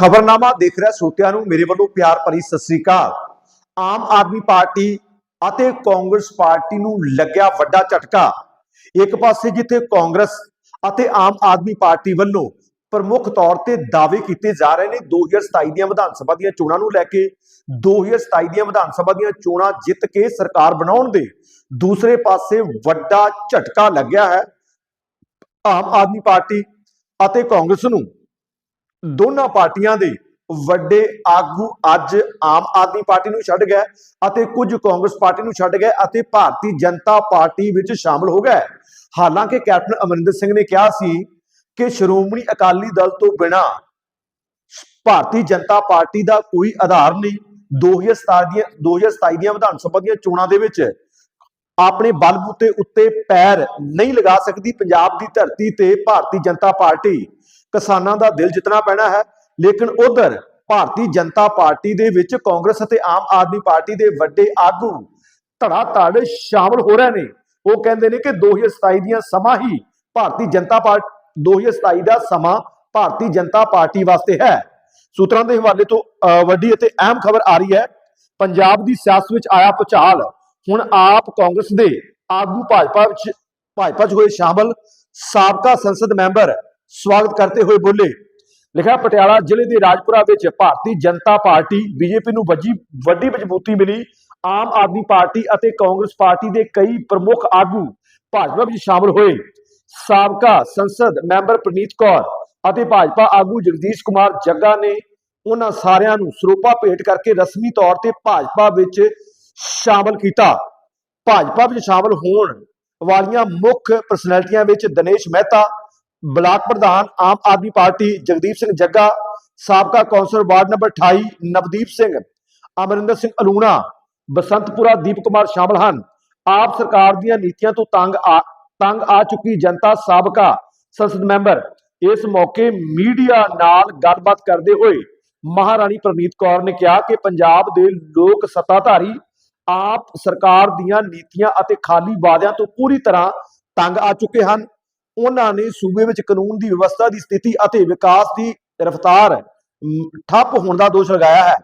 ਖਬਰਨਾਮਾ ਦੇਖ ਰਿਹਾ ਸਰੋਤਿਆਂ ਨੂੰ, ਮੇਰੇ ਵੱਲੋਂ ਪਿਆਰ ਭਰੀ ਸਤਿ ਸ੍ਰੀ ਅਕਾਲ। ਆਮ ਆਦਮੀ ਪਾਰਟੀ ਅਤੇ ਕਾਂਗਰਸ ਪਾਰਟੀ ਨੂੰ ਲੱਗਿਆ ਵੱਡਾ ਝਟਕਾ। ਇੱਕ ਪਾਸੇ ਜਿੱਥੇ ਕਾਂਗਰਸ ਅਤੇ ਆਮ ਆਦਮੀ ਪਾਰਟੀ ਵੱਲੋਂ ਪ੍ਰਮੁੱਖ ਤੌਰ ਤੇ ਦਾਅਵੇ ਕੀਤੇ ਜਾ ਰਹੇ ਨੇ 2027 ਦੀਆਂ ਵਿਧਾਨ ਸਭਾ ਦੀਆਂ ਚੋਣਾਂ ਨੂੰ ਲੈ ਕੇ 2027 ਦੀਆਂ ਵਿਧਾਨ ਸਭਾ ਦੀਆਂ ਚੋਣਾਂ ਜਿੱਤ ਕੇ ਸਰਕਾਰ ਬਣਾਉਣ ਦੇ ਦੂਸਰੇ ਪਾਸੇ ਵੱਡਾ ਝਟਕਾ ਲੱਗਿਆ ਹੈ। ਆਮ ਆਦਮੀ ਪਾਰਟੀ ਅਤੇ ਕਾਂਗਰਸ ਨੂੰ ਦੋਨਾਂ ਪਾਰਟੀਆਂ ਦੇ ਵੱਡੇ ਆਗੂ ਅੱਜ ਆਮ ਆਦਮੀ ਪਾਰਟੀ ਨੂੰ ਛੱਡ ਗਏ ਅਤੇ ਕੁਝ ਕਾਂਗਰਸ ਪਾਰਟੀ ਨੂੰ ਛੱਡ ਗਏ ਅਤੇ ਭਾਰਤੀ ਜਨਤਾ ਪਾਰਟੀ ਵਿੱਚ ਸ਼ਾਮਲ ਹੋ ਗਏ। ਹਾਲਾਂਕਿ ਕੈਪਟਨ ਅਮਰਿੰਦਰ ਸਿੰਘ ਨੇ ਕਿਹਾ ਸੀ ਕਿ ਸ਼੍ਰੋਮਣੀ ਅਕਾਲੀ ਦਲ ਤੋਂ ਬਿਨਾ ਭਾਰਤੀ ਜਨਤਾ ਪਾਰਟੀ ਦਾ ਕੋਈ ਆਧਾਰ ਨਹੀਂ। 2027 ਦੀਆਂ 2027 ਦੀਆਂ ਵਿਧਾਨ ਸਭਾ ਦੀਆਂ ਚੋਣਾਂ ਦੇ ਵਿੱਚ ਆਪਣੇ ਬਲਬੂਤੇ ਉੱਤੇ ਪੈਰ ਨਹੀਂ ਲਗਾ ਸਕਦੀ। ਪੰਜਾਬ ਦੀ ਧਰਤੀ ਤੇ ਭਾਰਤੀ ਜਨਤਾ ਪਾਰਟੀ ਕਿਸਾਨਾਂ ਦਾ ਦਿਲ ਜਿੱਤਣਾ ਪੈਣਾ ਹੈ। ਲੇਕਿਨ ਉਧਰ ਭਾਰਤੀ ਜਨਤਾ ਪਾਰਟੀ ਦੇ ਵਿੱਚ ਕਾਂਗਰਸ ਅਤੇ ਆਮ ਆਦਮੀ ਪਾਰਟੀ ਦੇ ਵੱਡੇ ਆਗੂ ਧੜਾ ਧੜ ਸ਼ਾਮਲ ਹੋ ਰਹੇ ਨੇ। ਉਹ ਕਹਿੰਦੇ ਨੇ ਕਿ 2027 ਦੀਆਂ ਸਮਾਂ ਹੀ ਭਾਰਤੀ ਜਨਤਾ ਪਾਰਟੀ 2027 ਦਾ ਸਮਾਂ ਭਾਰਤੀ ਜਨਤਾ ਪਾਰਟੀ ਵਾਸਤੇ ਹੈ। ਸੂਤਰਾਂ ਦੇ ਹਵਾਲੇ ਤੋਂ ਅਹ, ਵੱਡੀ ਅਤੇ ਅਹਿਮ ਖਬਰ ਆ ਰਹੀ ਹੈ। ਪੰਜਾਬ ਦੀ ਸਿਆਸਤ ਵਿੱਚ ਆਇਆ ਭੁਚਾਲ। ਹੁਣ ਆਪ ਕਾਂਗਰਸ ਦੇ ਆਗੂ ਭਾਜਪਾ ਵਿੱਚ ਭਾਜਪਾ 'ਚ ਹੋਏ ਸ਼ਾਮਲ ਸਾਬਕਾ ਸੰਸਦ ਮੈਂਬਰ ਸਵਾਗਤ ਕਰਦੇ ਹੋਏ ਬੋਲੇ। ਲਿਖਿਆ, ਪਟਿਆਲਾ ਜ਼ਿਲ੍ਹੇ ਦੇ ਰਾਜਪੁਰਾ ਵਿੱਚ ਭਾਰਤੀ ਜਨਤਾ ਪਾਰਟੀ, ਬੀਜੇਪੀ ਨੂੰ ਵੱਜੀ, ਵੱਡੀ ਮਜ਼ਬੂਤੀ ਮਿਲੀ। ਆਮ ਆਦਮੀ ਪਾਰਟੀ ਅਤੇ ਕਾਂਗਰਸ ਪਾਰਟੀ ਦੇ ਕਈ ਪ੍ਰਮੁੱਖ ਆਗੂ ਭਾਜਪਾ ਵਿੱਚ ਸ਼ਾਮਲ ਹੋਏ। ਸਾਬਕਾ ਸੰਸਦ ਮੈਂਬਰ ਪ੍ਰਨੀਤ ਕੌਰ ਅਤੇ ਭਾਜਪਾ ਆਗੂ ਜਗਦੀਸ਼ ਕੁਮਾਰ ਜੱਗਾ ਨੇ ਉਹਨਾਂ ਸਾਰਿਆਂ ਨੂੰ ਸਰੋਪਾ ਭੇਟ ਕਰਕੇ ਰਸਮੀ ਤੌਰ ਤੇ ਭਾਜਪਾ ਵਿੱਚ ਸ਼ਾਮਲ ਕੀਤਾ। ਭਾਜਪਾ ਵਿੱਚ ਸ਼ਾਮਲ ਹੋਣ ਵਾਲੀਆਂ ਮੁੱਖ ਪਰਸਨੈਲਿਟੀਆਂ ਵਿੱਚ ਦਿਨੇਸ਼ ਮਹਿਤਾ ਬਲਾਕ ਪ੍ਰਧਾਨ ਆਮ ਆਦਮੀ ਪਾਰਟੀ ਜਗਦੀਪ ਸਿੰਘ ਜੱਗਾ, ਸਾਬਕਾ councillor ward number 28 Navdeep Singh, Amarinder Singh Aluna, Basantpura Deep Kumar ਸ਼ਾਮਲ ਹਨ। ਆਪ ਸਰਕਾਰ ਦੀਆਂ ਨੀਤੀਆਂ ਤੋਂ ਤੰਗ ਆ ਤੰਗ ਆ ਚੁੱਕੀ ਜਨਤਾ ਸਾਬਕਾ ਸੰਸਦ ਮੈਂਬਰ। ਇਸ ਮੌਕੇ ਮੀਡੀਆ ਨਾਲ ਗੱਲਬਾਤ ਕਰਦੇ ਹੋਏ ਮਹਾਰਾਣੀ ਪ੍ਰਨੀਤ ਕੌਰ ਨੇ ਕਿਹਾ ਕਿ ਪੰਜਾਬ ਦੇ ਲੋਕ ਸੱਤਾਧਾਰੀ ਆਪ ਸਰਕਾਰ ਦੀਆਂ ਨੀਤੀਆਂ ਅਤੇ ਖਾਲੀ ਵਾਅਦਿਆਂ ਤੋਂ ਪੂਰੀ ਤਰ੍ਹਾਂ ਤੰਗ ਆ ਚੁੱਕੇ ਹਨ। ਉਹਨਾਂ ਨੇ ਸੂਬੇ ਵਿੱਚ ਕਾਨੂੰਨ ਦੀ ਵਿਵਸਥਾ ਦੀ ਸਥਿਤੀ ਅਤੇ ਵਿਕਾਸ ਦੀ ਰਫ਼ਤਾਰ ਠੱਪ ਹੋਣ ਦਾ ਦੋਸ਼ ਲਗਾਇਆ ਹੈ।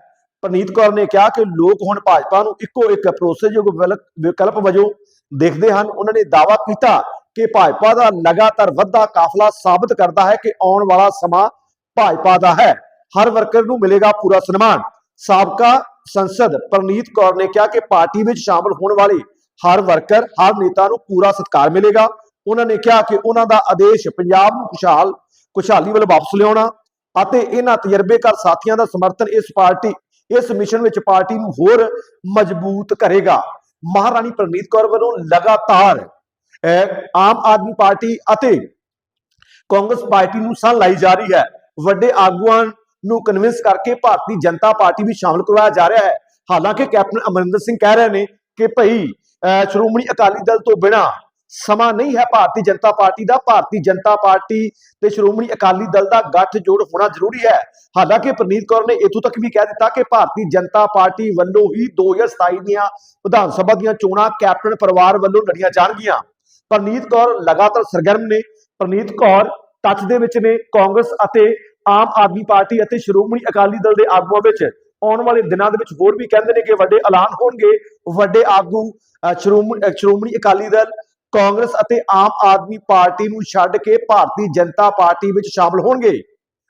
ਪ੍ਰਨੀਤ ਕੌਰ ਨੇ ਕਿਹਾ ਕਿ ਲੋਕ ਹੁਣ ਭਾਜਪਾ ਨੂੰ ਇੱਕੋ ਇੱਕ ਭਰੋਸੇਯੋਗ ਵਿਕਲਪ ਵਜੋਂ ਦੇਖਦੇ ਹਨ। ਉਹਨਾਂ ਨੇ ਦਾਅਵਾ ਕੀਤਾ ਕਿ ਭਾਜਪਾ ਦਾ ਲਗਾਤਾਰ ਵੱਧਦਾ ਕਾਫਲਾ ਸਾਬਤ ਕਰਦਾ ਹੈ ਕਿ ਆਉਣ ਵਾਲਾ ਸਮਾਂ ਭਾਜਪਾ ਦਾ ਹੈ। ਹਰ ਵਰਕਰ ਨੂੰ ਮਿਲੇਗਾ ਪੂਰਾ ਸਨਮਾਨ। ਸਾਬਕਾ ਸੰਸਦ ਪ੍ਰਨੀਤ ਕੌਰ ਨੇ ਕਿਹਾ ਕਿ ਪਾਰਟੀ ਵਿੱਚ ਸ਼ਾਮਲ ਹੋਣ ਵਾਲੇ ਹਰ ਵਰਕਰ, ਹਰ ਨੇਤਾ ਨੂੰ ਪੂਰਾ ਸਤਿਕਾਰ ਮਿਲੇਗਾ। ਉਹਨਾਂ ਨੇ ਕਿਹਾ ਕਿ ਉਹਨਾਂ ਦਾ ਆਦੇਸ਼ ਪੰਜਾਬ ਨੂੰ ਖੁਸ਼ਹਾਲ ਖੁਸ਼ਹਾਲੀ ਵੱਲ ਵਾਪਸ ਲਿਆਉਣਾ ਅਤੇ ਇਹਨਾਂ ਤਜਰਬੇਕਾਰ ਸਾਥੀਆਂ ਦਾ ਸਮਰਥਨ ਇਸ ਪਾਰਟੀ ਇਸ ਮਿਸ਼ਨ ਵਿੱਚ ਪਾਰਟੀ ਨੂੰ ਹੋਰ ਮਜ਼ਬੂਤ ਕਰੇਗਾ। ਮਹਾਰਾਣੀ ਪ੍ਰਨੀਤ ਕੌਰ ਵੱਲੋਂ ਲਗਾਤਾਰ ਆਮ ਆਦਮੀ ਪਾਰਟੀ ਅਤੇ ਕਾਂਗਰਸ ਪਾਰਟੀ ਨੂੰ ਸਾਹ ਲਾਈ ਜਾ ਰਹੀ ਹੈ। ਵੱਡੇ ਆਗੂਆਂ ਨੂੰ ਕਨਵਿੰਸ ਕਰਕੇ ਭਾਰਤੀ ਜਨਤਾ ਪਾਰਟੀ ਵੀ ਸ਼ਾਮਲ ਕਰਵਾਇਆ ਜਾ ਰਿਹਾ ਹੈ। ਹਾਲਾਂਕਿ ਕੈਪਟਨ ਅਮਰਿੰਦਰ ਸਿੰਘ ਕਹਿ ਰਹੇ ਨੇ ਕਿ ਭਈ ਅਹ, ਸ਼੍ਰੋਮਣੀ ਅਕਾਲੀ ਦਲ ਤੋਂ ਬਿਨਾ ਸਮਾਂ ਨਹੀਂ ਹੈ ਭਾਰਤੀ ਜਨਤਾ ਪਾਰਟੀ ਦਾ। ਭਾਰਤੀ ਜਨਤਾ ਪਾਰਟੀ ਤੇ ਸ਼੍ਰੋਮਣੀ ਅਕਾਲੀ ਦਲ ਦਾ ਗੱਠਜੋੜ ਹੋਣਾ ਜ਼ਰੂਰੀ ਹੈ। ਹਾਲਾਂਕਿ ਪ੍ਰਨੀਤ ਕੌਰ ਨੇ ਇਥੋਂ ਤੱਕ ਵੀ ਕਹਿ ਦਿੱਤਾ ਕਿ ਭਾਰਤੀ ਜਨਤਾ ਪਾਰਟੀ ਵੱਲੋਂ ਹੀ 2027 ਦੀਆਂ ਵਿਧਾਨ ਸਭਾ ਦੀਆਂ ਚੋਣਾਂ ਕੈਪਟਨ ਪਰਿਵਾਰ ਵੱਲੋਂ ਲੜੀਆਂ ਜਾਣਗੀਆਂ। ਪ੍ਰਨੀਤ ਕੌਰ ਲਗਾਤਾਰ ਸਰਗਰਮ ਨੇ। ਪ੍ਰਨੀਤ ਕੌਰ ਟੱਚ ਦੇ ਵਿੱਚ ਨੇ। ਕਾਂਗਰਸ ਅਤੇ ਆਮ ਆਦਮੀ ਪਾਰਟੀ ਅਤੇ ਸ਼੍ਰੋਮਣੀ ਅਕਾਲੀ ਦਲ ਦੇ ਆਗੂਆਂ ਵਿੱਚ ਆਉਣ ਵਾਲੇ ਦਿਨਾਂ ਦੇ ਵਿੱਚ ਹੋਰ ਵੀ ਕਹਿੰਦੇ ਨੇ ਕਿ ਵੱਡੇ ਐਲਾਨ ਹੋਣਗੇ। ਵੱਡੇ ਆਗੂ ਅਹ, ਸ਼੍ਰੋਮਣੀ ਸ਼੍ਰੋਮਣੀ ਅਕਾਲੀ ਦਲ ਕਾਂਗਰਸ ਅਤੇ ਆਮ ਆਦਮੀ ਪਾਰਟੀ ਨੂੰ ਛੱਡ ਕੇ ਭਾਰਤੀ ਜਨਤਾ ਪਾਰਟੀ ਵਿੱਚ ਸ਼ਾਮਲ ਹੋਣਗੇ।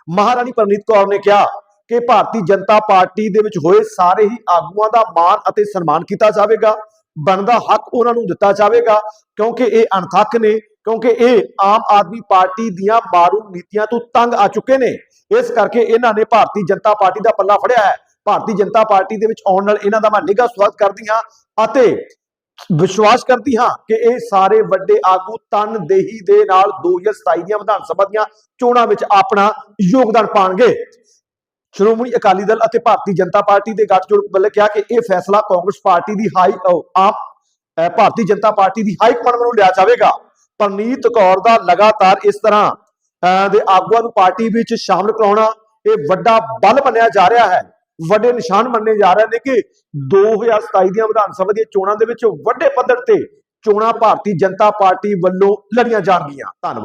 ਮਹਾਰਾਣੀ ਪ੍ਰਨੀਤ ਕੌਰ ਨੇ ਕਿਹਾ ਕਿ ਭਾਰਤੀ ਜਨਤਾ ਪਾਰਟੀ ਦੇ ਵਿੱਚ ਹੋਏ ਸਾਰੇ ਹੀ ਆਗੂਆਂ ਦਾ ਮਾਣ ਅਤੇ ਸਨਮਾਨ ਕੀਤਾ ਜਾਵੇਗਾ। ਬਣਦਾ ਹੱਕ ਉਹਨਾਂ ਨੂੰ ਦਿੱਤਾ ਜਾਵੇਗਾ, ਕਿਉਂਕਿ ਇਹ ਅਣਥੱਕ ਨੇ, ਕਿਉਂਕਿ ਇਹ ਆਮ ਆਦਮੀ ਪਾਰਟੀ ਦੀਆਂ ਮਾਰੂ ਨੀਤੀਆਂ ਤੋਂ ਤੰਗ ਆ ਚੁੱਕੇ ਨੇ। ਇਸ ਕਰਕੇ ਇਹਨਾਂ ਨੇ ਭਾਰਤੀ ਜਨਤਾ ਪਾਰਟੀ ਦਾ ਪੱਲਾ ਫੜਿਆ ਹੈ। ਭਾਰਤੀ ਜਨਤਾ ਪਾਰਟੀ ਦੇ ਵਿੱਚ ਆਉਣ ਨਾਲ ਇਹਨਾਂ ਦਾ ਮੈਂ ਨਿੱਘਾ ਸਵਾਗਤ ਕਰਦੀ ਹਾਂ ਅਤੇ ਵਿਸ਼ਵਾਸ ਕਰਦੀ ਹਾਂ ਕਿ ਇਹ ਸਾਰੇ ਵੱਡੇ ਆਗੂ ਤਨਦੇਹੀ ਦੇ ਨਾਲ 2027 ਦੀਆਂ ਵਿਧਾਨ ਸਭਾ ਦੀਆਂ ਚੋਣਾਂ ਵਿੱਚ ਆਪਣਾ ਯੋਗਦਾਨ ਪਾਣਗੇ। ਸ਼੍ਰੋਮਣੀ ਅਕਾਲੀ ਦਲ ਅਤੇ ਭਾਰਤੀ ਜਨਤਾ ਪਾਰਟੀ ਦੇ ਗੱਠਜੋੜ ਵੱਲੋਂ ਕਿਹਾ ਕਿ ਇਹ ਫੈਸਲਾ ਕਾਂਗਰਸ ਪਾਰਟੀ ਦੀ ਹਾਈ ਆਪ ਭਾਰਤੀ ਜਨਤਾ ਪਾਰਟੀ ਦੀ ਹਾਈ ਕਮਾਂਡ ਵੱਲੋਂ ਲਿਆ ਜਾਵੇਗਾ। ਪਰਨੀਤ ਕੌਰ ਦਾ ਲਗਾਤਾਰ ਇਸ ਤਰ੍ਹਾਂ ਅਹ, ਦੇ ਆਗੂਆਂ ਨੂੰ ਪਾਰਟੀ ਵਿੱਚ ਸ਼ਾਮਲ ਕਰਾਉਣਾ ਇਹ ਵੱਡਾ ਬਲ ਮੰਨਿਆ ਜਾ ਰਿਹਾ ਹੈ। ਵੱਡੇ ਨਿਸ਼ਾਨ ਮੰਨੇ ਜਾ ਰਹੇ ਨੇ ਕਿ 2027 ਦੀਆਂ ਵਿਧਾਨ ਸਭਾ ਦੀਆਂ ਚੋਣਾਂ ਦੇ ਵਿੱਚ ਵੱਡੇ ਪੱਧਰ ਤੇ ਚੋਣਾਂ ਭਾਰਤੀ ਜਨਤਾ ਪਾਰਟੀ ਵੱਲੋਂ ਲੜੀਆਂ ਜਾਣਗੀਆਂ ਧੰਨਵਾਦ।